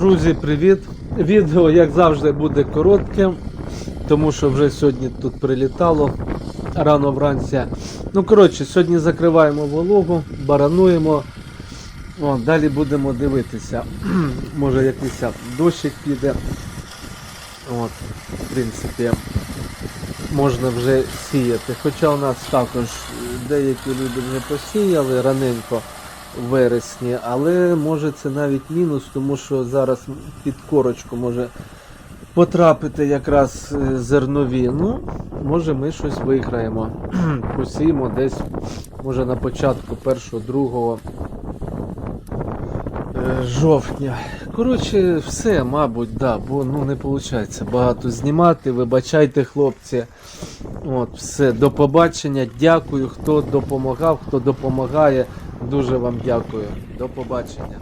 Друзі, привіт! Відео, як завжди, буде коротким, тому що вже сьогодні тут прилітало рано вранці. Ну, коротше, сьогодні закриваємо вологу, барануємо. О, далі будемо дивитися. Може якийсь дощик піде. От, в принципі, можна вже сіяти. Хоча у нас також деякі люди вже посіяли раненько вересні, але може це навіть мінус, тому що зараз під корочку може потрапити якраз е, зернові. Ну, може ми щось виграємо. Посіємо десь, може на початку першого, другого е, жовтня. Коротше, все, мабуть, да, бо ну не виходить багато знімати. Вибачайте, хлопці. От, все, до побачення. Дякую, хто допомагав, хто допомагає. Дуже вам дякую. До побачення.